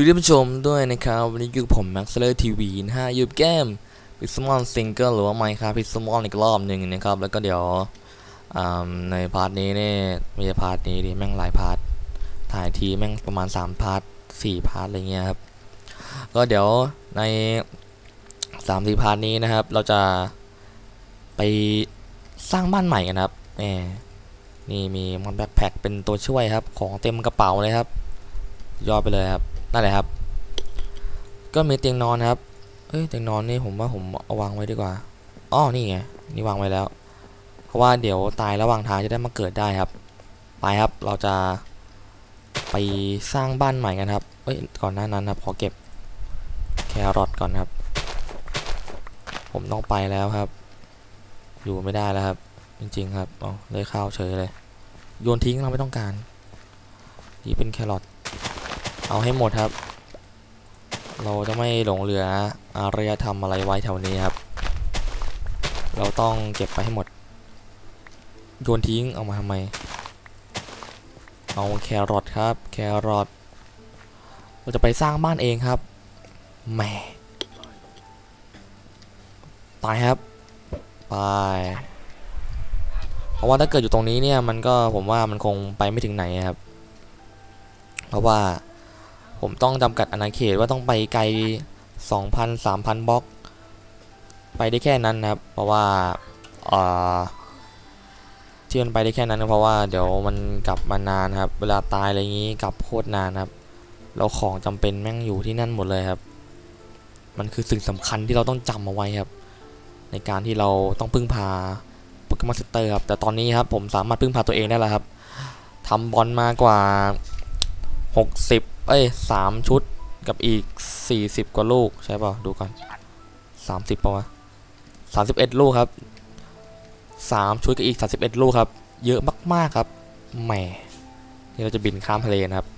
วัสดีท่านผู้ชมด้วยนะครับ วันนี้อยู่กับผมแม็กซ์เลอร์ทีวีนะฮะอยู่กับเกมพิซมอนซิงเกิลหรือว่าไมค์ครับพิซมอนอีกรอบหนึ่งนะครับ แล้วก็เดี๋ยวในพาร์ทนี้เนี่ยม่ใช่พาร์ทนี้ดิแม่งหลายพาร์ทถ่ายทีแม่งประมาณ 3 พาร์ท4พาร์ทอะไรเงี้ยครับก็เดี๋ยวใน3ามสี่พาร์ทนี้นะครับ เราจะไปสร้างบ้านใหม่กันครับแหมนี่มีมันแบ็คแพ็คเป็นตัวช่วยครับ ของเต็มกระเป๋าเลยครับยอดไปเลยครับ นั่นแหละครับ ก็มีเตียงนอนครับเอ้ยเตียงนอนนี่ผมว่าผมเอาวางไว้ดีกว่าอ๋อนี่ไงนี่วางไว้แล้ว เพราะว่าเดี๋ยวตายระหว่างทางจะได้มาเกิดได้ครับ ไปครับเราจะไปสร้างบ้านใหม่กันครับเอ้ยก่อนหน้านั้นครับขอเก็บแครอทก่อนครับ ผมต้องไปแล้วครับ อยู่ไม่ได้แล้วครับ จริง ๆ ครับอ๋อเลยข้าวเฉยเลย โยนทิ้งเราไม่ต้องการ นี่เป็นแครอท เอาให้หมดครับ เราจะไม่หลงเหลืออารยธรรมอะไรไว้แถวนี้ครับ เราต้องเก็บไปให้หมด โยนทิ้งเอามาทำไม เอาแครอทครับ แครอท เราจะไปสร้างบ้านเองครับแหมไปครับไปเพราะว่าถ้าเกิดอยู่ตรงนี้เนี่ยมันก็ผมว่ามันคงไปไม่ถึงไหนครับ เพราะว่า ผมต้องจำกัดอาณาเขตว่าต้องไปไกล 2,000 3,000บล็อก ไปได้แค่นั้นนะครับ เพราะว่าที่มันไปได้แค่นั้นเพราะว่าเดี๋ยวมันกลับมานานครับ เวลาตายอะไรอย่างนี้กลับโคตรนานครับแล้วของจำเป็นแม่งอยู่ที่นั่นหมดเลยครับ มันคือสิ่งสำคัญที่เราต้องจำเอาไว้ครับ ในการที่เราต้องพึ่งพาโปเกมอนเซ็นเตอร์ครับ แต่ตอนนี้ครับผมสามารถพึ่งพาตัวเองได้แล้วครับทำบอลมากว่า 60 เอ้ยสามชุดกับอีก40กว่าลูกใช่ป่ะดูก่อน30ป่ะวะ31ลูกครับ3ชุดกับอีก31ลูกครับ เยอะมาก ๆ ครับแหมนี่เราจะบินข้ามทะเลนะครับ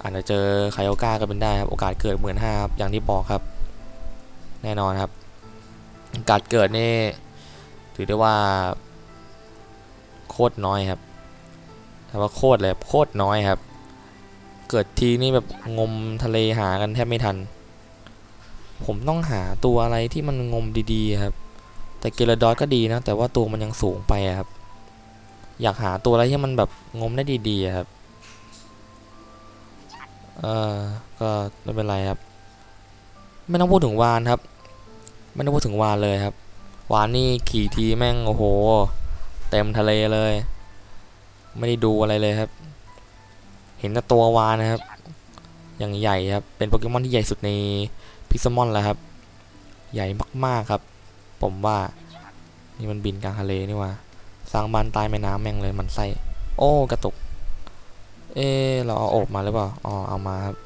อาจจะเจอไคโอก้าก็เป็นได้ครับ โอกาสเกิดเหมือนห้าครับ อย่างที่บอกครับ แน่นอนครับ โอกาสเกิดนี่ ถือได้ว่า โคตรน้อยครับแต่ว่าโคตรเลยโคตรน้อยครับ เกิดทีนี่แบบงมทะเลหากันแทบไม่ทัน ผมต้องหาตัวอะไรที่มันงมดีๆครับ แต่เกลดอสก็ดีนะ แต่ว่าตัวมันยังสูงไปครับ อยากหาตัวอะไรที่มันแบบงมได้ดีๆครับ เออก็ไม่เป็นไรครับ ไม่ต้องพูดถึงวานครับ ไม่ต้องพูดถึงวานเลยครับ วานนี่ขี่ทีแม่งโอ้โห เต็มทะเลเลย ไม่ได้ดูอะไรเลยครับ ห็นแต่ตัววานะครับ อย่างใหญ่ครับ เป็นโปเกมอนที่ใหญ่สุดในพิซมอนแล้วครับ ใหญ่มากๆครับ ผมว่า นี่มันบินกลางทะเลนี่ว่า สร้างบ้านใต้แม่น้ำแม่งเลยมันไส้โอ้กระตุก เออเราเอาอบมาหรือเปล่า อ๋อ เอามาครับ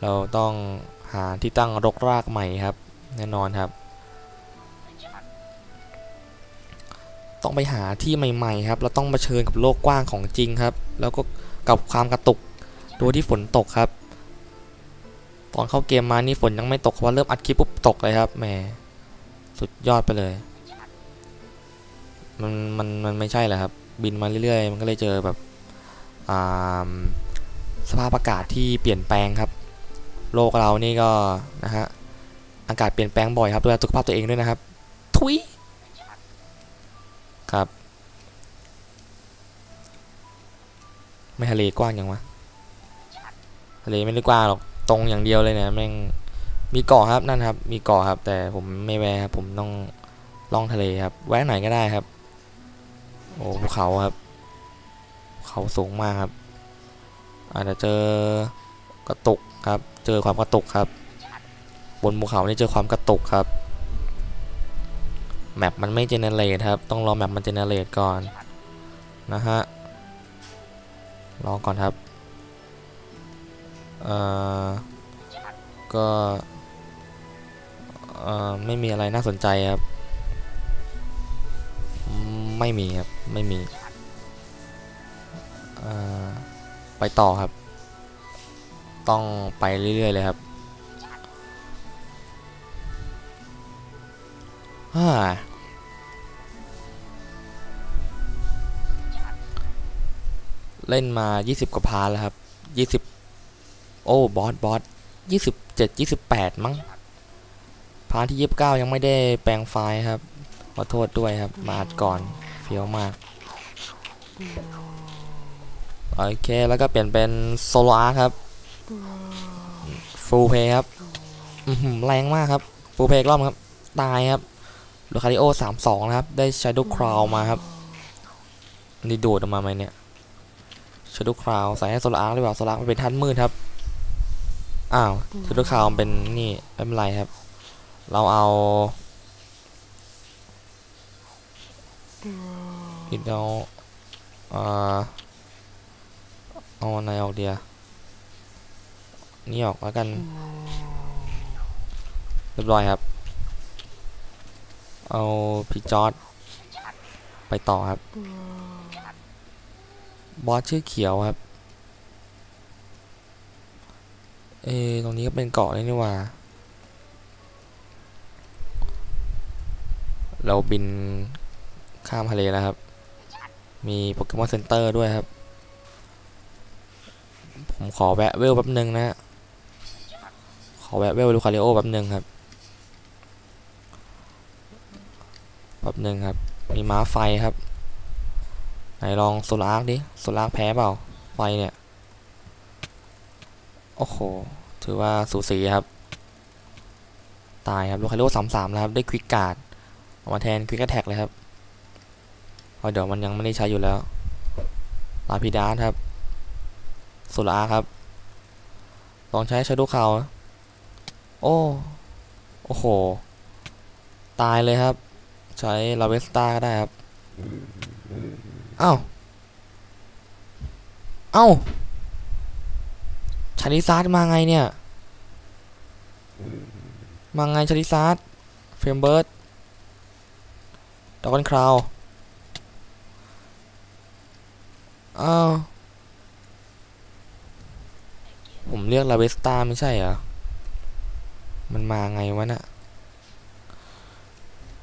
เราต้องหาที่ตั้งรกรากใหม่ครับ แน่นอนครับ ต้องไปหาที่ใหม่ๆครับเราต้องมาเชิญกับโลกกว้างของจริงครับ แล้วก็กับความกระตุกโดยที่ฝนตกครับ ตอนเข้าเกมมานี่ฝนยังไม่ตกว่าเริ่มอัดคลิปปุ๊บตกเลยครับแหมสุดยอดไปเลย มันมันมันไม่ใช่แหละครับ บินมาเรื่อยๆ มันก็เลยเจอแบบสภาพอากาศที่เปลี่ยนแปลงครับ โลกเรานี่ก็นะฮะอากาศเปลี่ยนแปลงบ่อยครับดูแลสุขภาพตัวเองด้วยนะครับ ทุย ไม่ทะเลกว้างยังวะทะเลไม่ได้กว้างหรอกตรงอย่างเดียวเลยเนี่ยแม่งมีเกาะครับนั่นครับ มีเกาะครับ แต่ผมไม่แวะครับผมต้องล่องทะเลครับ แวะไหนก็ได้ครับ โอ้ภูเขาครับ เขาสูงมากครับ อาจจะเจอกระตุกครับ เจอความกระตุกครับ บนภูเขานี่เจอความกระตุกครับแมปมันไม่เจเนเรตครับ ต้องรอแมปมันเจเนเรตก่อนนะฮะ รองก่อนครับเอ่อก็เอ่อไม่มีอะไรน่าสนใจครับ ไม่มีครับ ไม่มีเอ่อไปต่อครับ ต้องไปเรื่อยๆเลยครับฮ่า เล่นมา 20 กว่าพาร์แล้วครับ 20 โอ้บอสบอสยี่สิบเจ็ดยี่สิบแปดมั้งพาร์ที่ยี่สิบเก้ายังไม่ได้แปลงไฟล์ครับ ขอโทษด้วยครับ มาอัดก่อนเฟี้ยวมาก โอเค แล้วก็เปลี่ยนเป็นโซลาร์ครับ ฟูลเพย์ครับแรงมากครับ ฟูลเพย์รอบครับ ตายครับลูคาริโอสามสองนะครับ ได้ Shadow Crown มาครับนนี่ดูดออกมาไหมเนี่ย Shadow Crown ใส่ให้โซลาร์หรือเปล่าโซลาร์มันเป็นท่านมืดครับ อ้าว Shadow Crown เป็นนี่ไม่เป็นไรครับ เราเอาคิดเอาเอ่อเอาอันไหนออกเดียนี่ออกแล้วกัน เรียบร้อยครับ เอาพี่จอร์ดไปต่อครับ บอสชื่อเขียวครับ เอตรงนี้ก็เป็นเกาะนี่นี่ว่า เราบินข้ามทะเลแล้วครับ มีโปเกมอนเซ็นเตอร์ด้วยครับ ผมขอแวะเวลแป๊บนึงนะ ขอแวะเวลลูคาริโอแป๊บนึงครับ แป๊บนึงครับ มีม้าไฟครับ ไหนลองโซลาร์ดิโซลาร์แพ้เปล่าไฟเนี่ย โอ้โห ถือว่าสูสีครับ ตายครับลูคาริโอสามสามแล้วครับได้ควิกการ์ดเอามาแทนควิกแท็กเลยครับเพราะเดี๋ยวมันยังไม่ได้ใช้อยู่แล้วลาพิดาสครับโซลาร์ครับ ลองใช้ชาดูคาวโอ้โอ้โห ตายเลยครับ ใช้ลาเวสตาก็ได้ครับ อ้าเอ้าชาริซาร์ดมาไงเนี่ย มาไงชาริซาร์ดเฟรมเบิร์ดดอกอนคราวอ้าวผมเรียกลาเวสตาไม่ใช่เหรอ มันมาไงวะน่ะ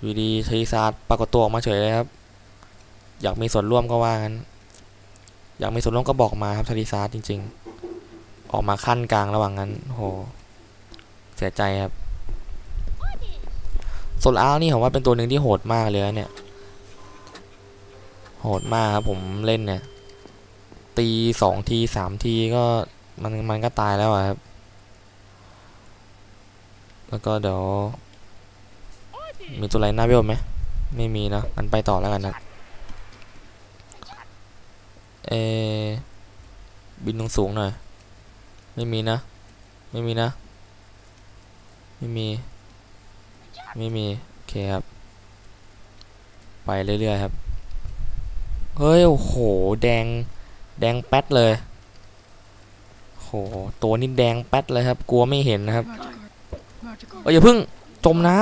อยู่ดีชาริซาร์ดปรากฏตัวออกมาเฉยเลยครับ อยากมีส่วนร่วมก็ว่างั้น อยากมีส่วนร่วมก็บอกมาครับชาริซาร์จริง ๆ ออกมาขั้นกลางระหว่างนั้นโหเสียใจครับโซลอาร์นี่ผมว่าเป็นตัวหนึ่งที่โหดมากเลยเนี่ย โหดมากครับผมเล่นเนี่ย ตีสองทีสามทีก็มันมันก็ตายแล้วอะครับ แล้วก็เดี๋ยว มีตัวไรหน้าเวลไหม ไม่มีนะงั้นไปต่อแล้วกันนะ เอบินตรงสูงหน่อย ไม่มีนะ ไม่มีนะ ไม่มี ไม่มี โอเคครับ ไปเรื่อยๆครับ เฮ้ย โอ้โห แดง แดงแป๊ดเลยโห ตัวนี้แดงแป๊ดเลยครับ กลัวไม่เห็นนะครับเอ้ยอย่าเพึ่ง จมน้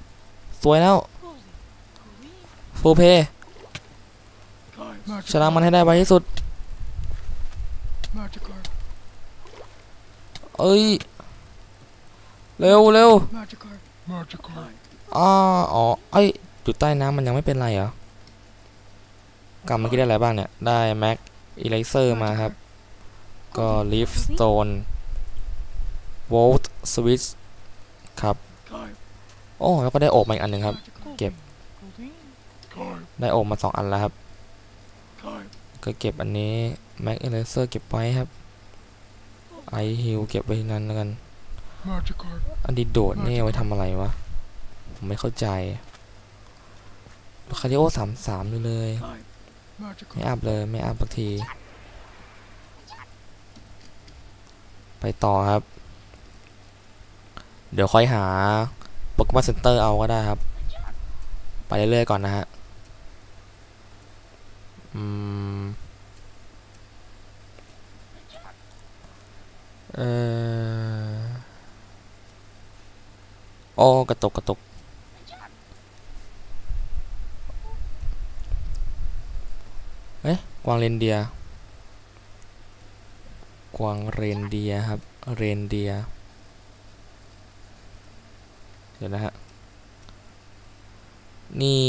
ำสวยแล้วฟูเพ ชนะมันให้ได้ไวที่สุด เอ้ย เร็วเร็วอ๋ออ๋อเอ้ยอยู่ใต้น้ำมันยังไม่เป็นไรเหรอกำเมื่อกี้ได้อะไรบ้างเนี่ย ได้แม็กอีไลเซอร์มาครับ ก็ลิฟสโตนโวลต์สวิตช์ครับ โอ้แล้วก็ได้โอบมาอีกอันหนึ่งครับ เก็บ ได้โอบมาสองอันแล้วครับ ก็เก็บอันนี้แม็กอีไลเซอร์เก็บไว้ครับไอฮิลเก็บไว้ที่นั้นแล้วกัน อันดีโดดนี่ไว้ทำอะไรวะ ผมไม่เข้าใจ คาริโอสามสามเลย ไม่อัพเลย ไม่อัพสักที ไปต่อครับ เดี๋ยวค่อยหาโปเกมอนเซ็นเตอร์เอาก็ได้ครับ ไปเรื่อยๆก่อนนะฮะ อืม ออโอ้กระตุกกระตุกเอ๊ะกวางเรนเดียกวางเรนเดียครับ เรนเดียเดี๋ยวนะฮะ นี่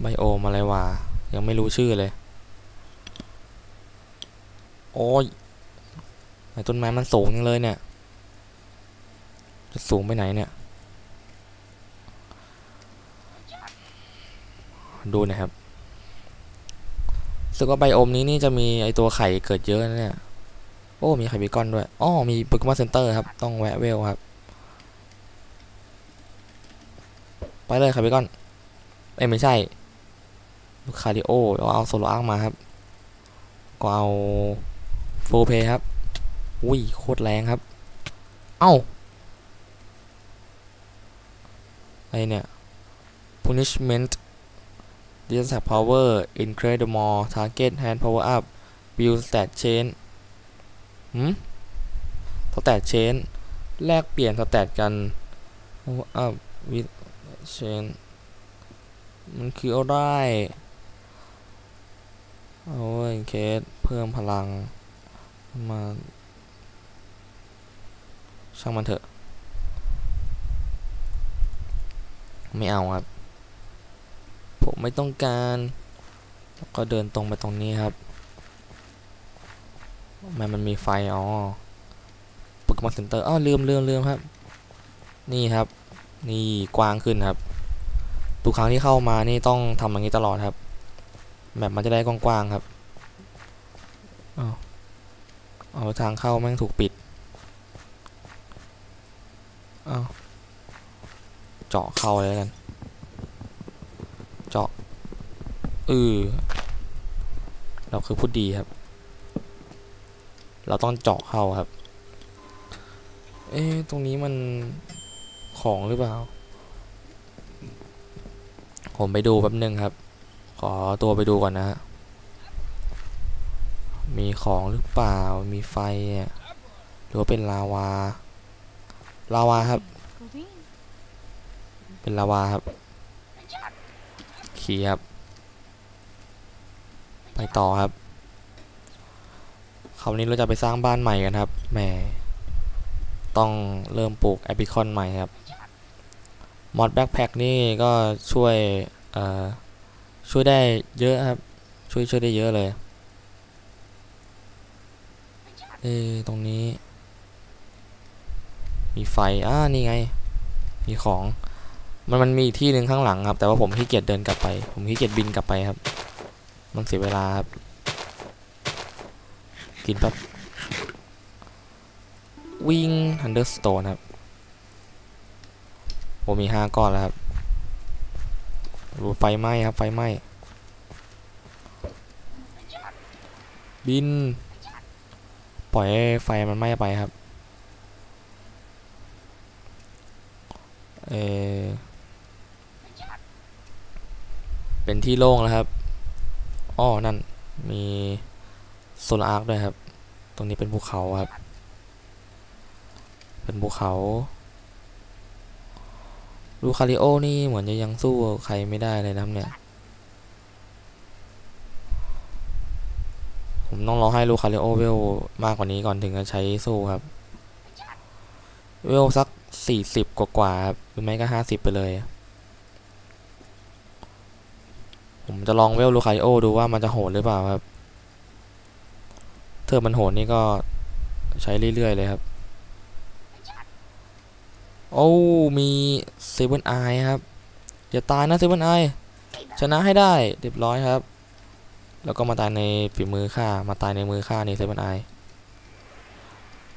ไบโอมอะไรวะ ยังไม่รู้ชื่อเลย โอ้ยไอ้ต้นไม้มันสูงจังเลยเนี่ยจะสูงไปไหนเนี่ย ดูนะครับรู้สึกว่าไบโอมนี้นี่จะมีไอตัวไข่เกิดเยอะนะเนี่ย โอ้ มีไข่เบคอนด้วยอ๋อมีโปเกมอนเซ็นเตอร์ครับ ต้องแวะเวลครับ ไปเลยไข่เบคอน เอ้ยไม่ใช่คาริโอเราเอาโซโลอาร์มาครับ ก็เอา โฟเพย์ครับ อุ้ย โคตรแรงครับ เอ้าอะไรเนี่ย punishment This attack power increase the more target hand power up build stat chain หืม stat chain แลกเปลี่ยน stat กัน power up with chain มันคืออะไรโอ้ยเคสเพิ่มพลัง มาช่างมันเถอะ ไม่เอาครับ ผมไม่ต้องการแล้วก็เดินตรงไปตรงนี้ครับมันมันมีไฟ อ๋อปเกมอนเซ็นเตอร์ อ้าวลืมลืมลืมครับ นี่ครับ นี่กว้างขึ้นครับ ทุกครั้งที่เข้ามานี่ต้องทำอย่างนี้ตลอดครับแบบมันจะได้กว้างๆครับอ้าว เอาทางเข้าแม่งถูกปิด เอาเจาะเข้าเลยกัน เจาะเออเราคือพูดดีครับ เราต้องเจาะเข้าครับ เอ๊ะตรงนี้มันของหรือเปล่า ผมไปดูแป๊บนึงครับ ขอตัวไปดูก่อนนะฮะ ของหรือเปล่า มีไฟอะหรือว่าเป็นลาวา ลาวาครับ เป็นลาวาครับขี่ครับ ไปต่อครับ คราวนี้เราจะไปสร้างบ้านใหม่กันครับ แหม ต้องเริ่มปลูกแอปพิคอนใหม่ครับ มอดแบ็คแพ็คนี่ก็ช่วย เอ่อ ช่วยได้เยอะครับ ช่วยช่วยได้เยอะเลย เอตรงนี้ มีไฟ อ่า นี่ไง มีของ มันมันมีอีกที่หนึ่งข้างหลังครับ แต่ว่าผมขี้เกียจเดินกลับไป ผมขี้เกียจบินกลับไปครับ มันเสียเวลาครับ กินแป๊บวิ่งฮันเดอร์สโตนครับ ผมมีห้าก้อนแล้วครับดูไฟไหม้ครับ ไฟไหม้บิน ปล่อยให้ไฟมันไหม้ไปครับ เออเป็นที่โล่งแล้วครับอ้อนั่น มีโซลาร์อาร์คด้วยครับ ตรงนี้เป็นภูเขาครับ เป็นภูเขาลูคาริโอนี่เหมือนจะยังสู้ใครไม่ได้เลยนะครับเนี่ย ผมต้องรอให้ลูคาริโอเวลมากกว่านี้ก่อนถึงจะใช้สู้ครับ เวลสักสี่สิบกว่าๆครับหรือไม่ก็ห้าสิบไปเลย ผมจะลองเวลลูคาริโอดูว่ามันจะโหดหรือเปล่าครับเธอมันโหดนี่ก็ใช้เรื่อยๆเลยครับ โอ้ มีเซเว่นไอครับอย่าตายนะเซเว่นไอชนะให้ได้เรียบร้อยครับ แล้วก็มาตายในฝีมือข้ามาตายในมือข้านี่เซเว่นไอ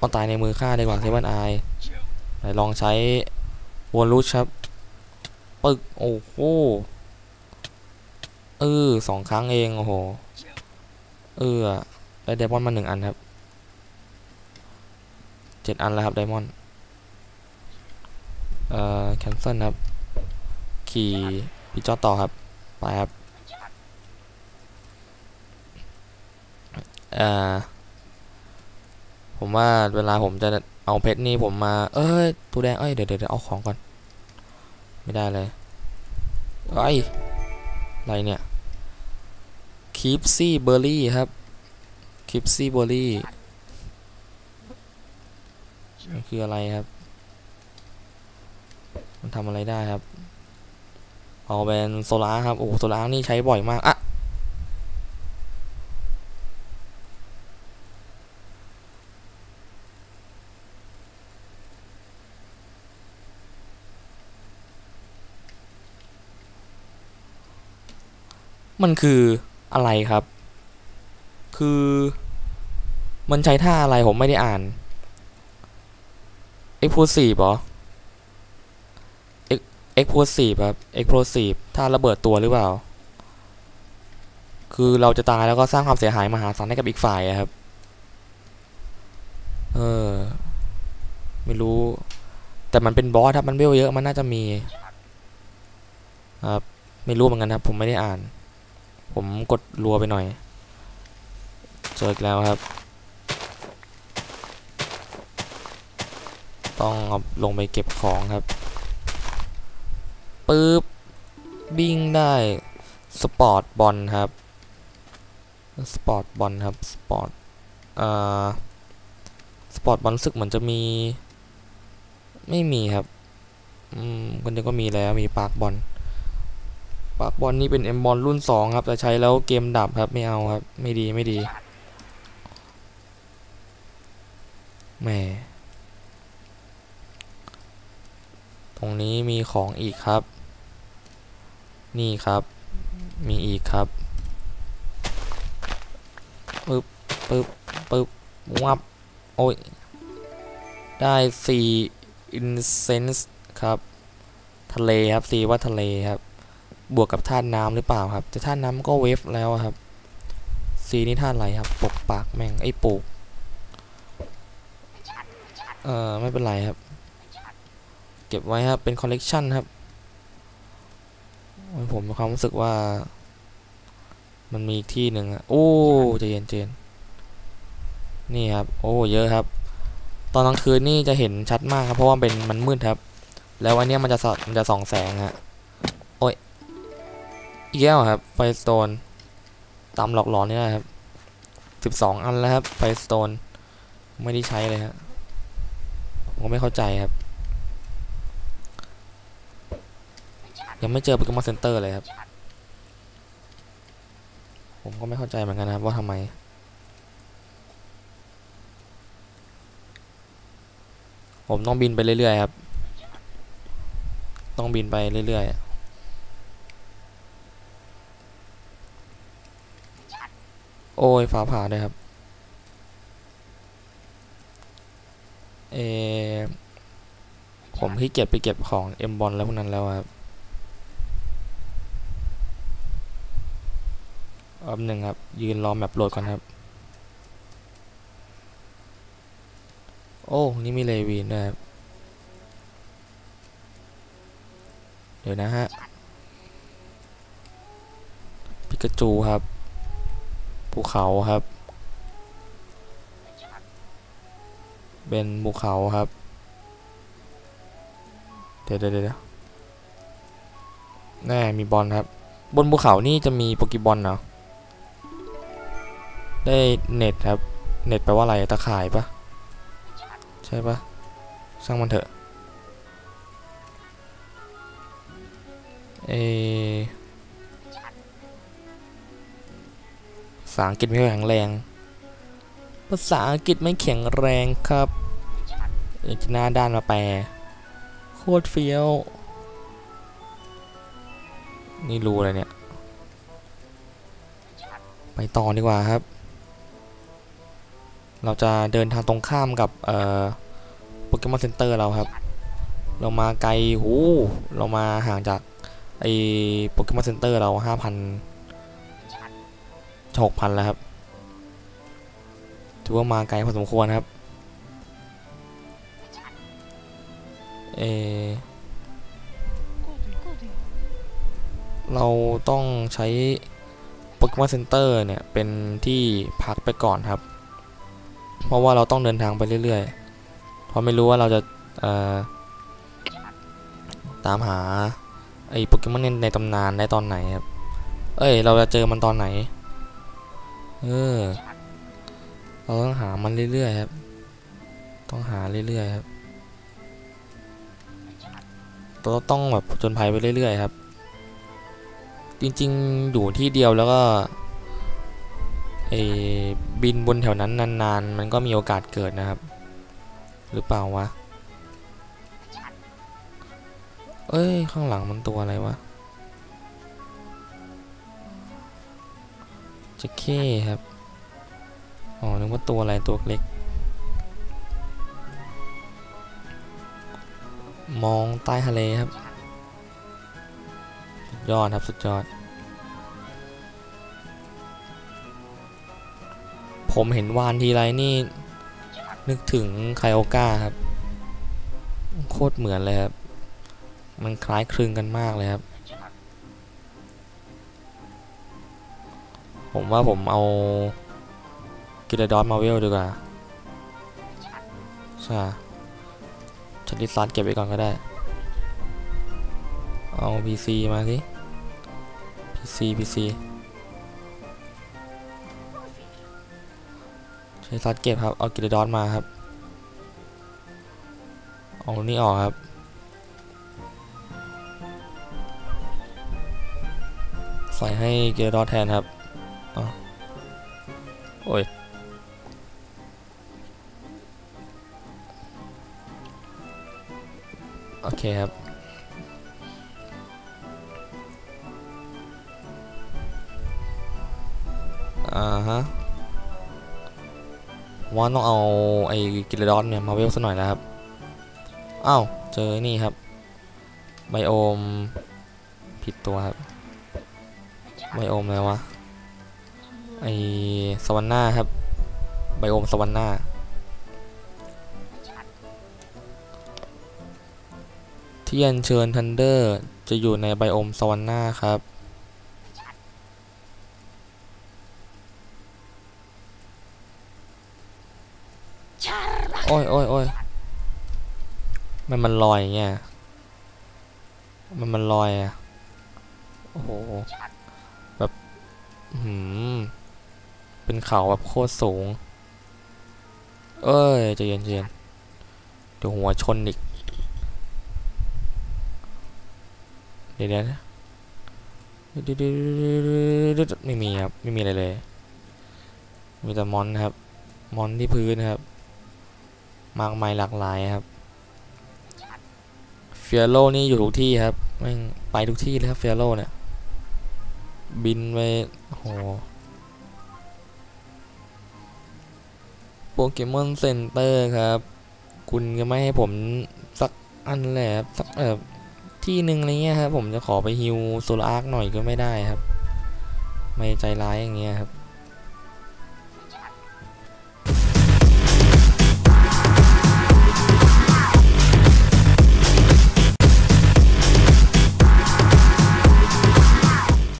มาตายในมือข้าดีกว่าเซเว่นไอไหนลองใช้วนรูชครับปึกโอ้โหเออสองครั้งเองโอ้โหเออได้ไดมอนด์มาหนึ่งอันครับเจ็ดอันแล้วครับไดมอนด์เอ่อแคนเซิลครับ ขี่พี่จอต่อครับ ไปครับ เอ่อ ผมว่าเวลาผมจะเอาเพชรนี่ผมมา เอ้ยตัวแดงเอ้ยเดี๋ยวเดี๋ยวเอาของก่อน ไม่ได้เลยเอ้อะไรเนี่ยคิปซี่เบอร์รี่ครับคิปซี่เบอร์รี่มันคืออะไรครับ มันทำอะไรได้ครับ เอาเป็นโซลาร์ครับ โอ้โซลาร์นี่ใช้บ่อยมากอะ มันคืออะไรครับ คือมันใช้ท่าอะไรผมไม่ได้อ่าน explosive เหรอ explosive ครับ explosive ท่าระเบิดตัวหรือเปล่า คือเราจะตายแล้วก็สร้างความเสียหายมหาศาลให้กับอีกฝ่ายครับ เออ ไม่รู้ แต่มันเป็นบอสครับ มันเวลเยอะ มันน่าจะมี ครับ ไม่รู้เหมือนกันครับ ผมไม่ได้อ่าน ผมกดรัวไปหน่อยเจออีกแล้วครับ ต้องเอาลงไปเก็บของครับปึ๊บบิงได้สปอร์ตบอลครับสปอร์ตบอลครับสปอร์ตอ่าสปอร์ตบอลสึกเหมือนจะมี ไม่มีครับ อืมคนเดียวก็มีแล้วมีปาร์คบอล ปาร์คบอลนี่เป็นเอ็มบอลรุ่นสองครับ แต่ใช้แล้วเกมดับครับไม่เอาครับ ไม่ดีไม่ดีแหมตรงนี้มีของอีกครับ นี่ครับ มีอีกครับปึ๊บปึ๊บปึ๊บวับ โอ้ย ได้สี่อินเซนส์ครับ ทะเลครับสีว่าทะเลครับ บวกกับธาตุน้ำหรือเปล่าครับ แต่ธาตุน้ำก็เวฟแล้วครับสีนี่ธาตุอะไรครับปกปากแม่งไอ้ปลูกเออไม่เป็นไรครับ เก็บไว้ครับเป็นคอลเลกชันครับผมมีความรู้สึกว่า มันมีที่หนึ่งอะโอ้ใจะเย็นเจนนี่ครับ โอ้เยอะครับ ตอนกลางคืนนี่จะเห็นชัดมากครับ เพราะว่าเป็นมันมืดครับ แล้วอันนี้มันจะสอดมันจะส่องแสงฮะ อีกแล้วครับ ไฟสโตน ตามหลอกหลอนนี่แหละครับสิบสองอันแล้วครับ ไฟสโตน ไม่ได้ใช้เลยฮะผมก็ไม่เข้าใจครับ ยังไม่เจอโปเกมอนเซ็นเตอร์เลยครับ ผมก็ไม่เข้าใจเหมือนกันนะครับว่าทำไมผมต้องบินไปเรื่อยๆครับ ต้องบินไปเรื่อยๆ โอ้ยฟ้าผ่าด้วยครับเออผมขี้เกียจไปเก็บของเอ็มบอลแล้วพวกนั้นแล้วครับแป๊บหนึ่งครับ ยืนรอแมปโหลดก่อนครับ โอ้ นี่มีเลวีนด้วยครับ เดี๋ยวนะฮะ ปิกาจูครับ ภูเขาครับ เป็นภูเขาครับ เดี๋ยวเดี๋ยวเดี๋ยวแน่มีบอลครับ บนภูเขานี่จะมีโปเกบอลเนาะได้เน็ตครับ เน็ตแปลว่าอะไรตะข่ายปะใช่ปะช่างมันเถอะเอ ษาอังกฤษไม่แข็งแรง ภาษาอังกฤษไม่แข็งแรงครับเอกหน้าด้านมาแปล โคตรเฟี้ยว นี่รู้อะไรเนี่ย ไปต่อดีกว่าครับ เราจะเดินทางตรงข้ามกับเอ่อโปเกมอนเซ็นเตอร์เราครับ เรามาไกลหู เรามาห่างจากไอโปเกมอนเซ็นเตอร์เราห้าพัน หกพันแล้วครับ ถือว่ามาไกลพอสมควรครับ เอ เราต้องใช้โปเกมอนเซ็นเตอร์เนี่ย เป็นที่พักไปก่อนครับ เพราะว่าเราต้องเดินทางไปเรื่อยๆ เพราะไม่รู้ว่าเราจะตามหาไอ้โปเกมอนในตำนานได้ตอนไหนครับ เอ้ย เราจะเจอมันตอนไหน เออ เราต้องหามันเรื่อยๆครับ ต้องหาเรื่อยๆครับเราต้องแบบจนภัยไปเรื่อยๆครับ จริงๆอยู่ที่เดียวแล้วก็ไอ้บินบนแถวนั้นนานๆ มันก็มีโอกาสเกิดนะครับ หรือเปล่าวะ เอ้ย ข้างหลังมันตัวอะไรวะ จะเข้ครับ อ๋อ นึกว่าตัวอะไรตัวเล็ก มองใต้ทะเลครับ สุดยอดครับ สุดยอด ผมเห็นวานทีไรนี่ นึกถึงไคโอกาครับ โคตรเหมือนเลยครับ มันคล้ายคลึงกันมากเลยครับ ผมว่าผมเอากิลดอนมาเวลดีกว่า ใช่ชัดลิซัสเก็บไว้ก่อนก็ได้ เอา PC มาสิ PC PC ชัดลิซัสเก็บครับ เอากิลดอนมาครับ เอานี่ออกครับใส่ให้เกลดอนแทนครับ โอ้ยโอเคครับอ่าฮะว่าต้องเอาไอ้กิลดอนเนี่ยมาเวลซะหน่อยแล้วครับอ้าวเจอนี่ครับไบโอมผิดตัวครับไบโอมอะไรวะ อสวรรค์หน้าครับ ไบโอมสวรรค์หน้าที่อัญเชิญทันเดอร์จะอยู่ในไบโอมสวรรค์หน้าครับโอ้ยโอ้ยโอ้ยมันมันลอยเงี้ย มันมันลอยอะโอ้โห แบบอืม เป็นเขาแบบโคตรสูง เอ้ยใจเย็นเย็นเดี๋ยวหัวชนอีก เดี๋ยวนะไม่มีครับ ไม่มีอะไรเลย มีแต่มอนนะครับ มอนที่พื้นนะครับ มากมายหลากหลายครับเฟียโลนี่อยู่ทุกที่ครับแม่งไปทุกที่เลยครับเฟียโลเนี่ย บินไปโอ้โห โปเกมอนเซ็นเตอร์ครับ คุณก็ไม่ให้ผมสักอันแหลยครับสักแบบที่หนึ่งอะไรเงี้ยครับ ผมจะขอไปฮิวโซลาร์กหน่อยก็ไม่ได้ครับ ไม่ใจร้ายอย่างเงี้ยครับ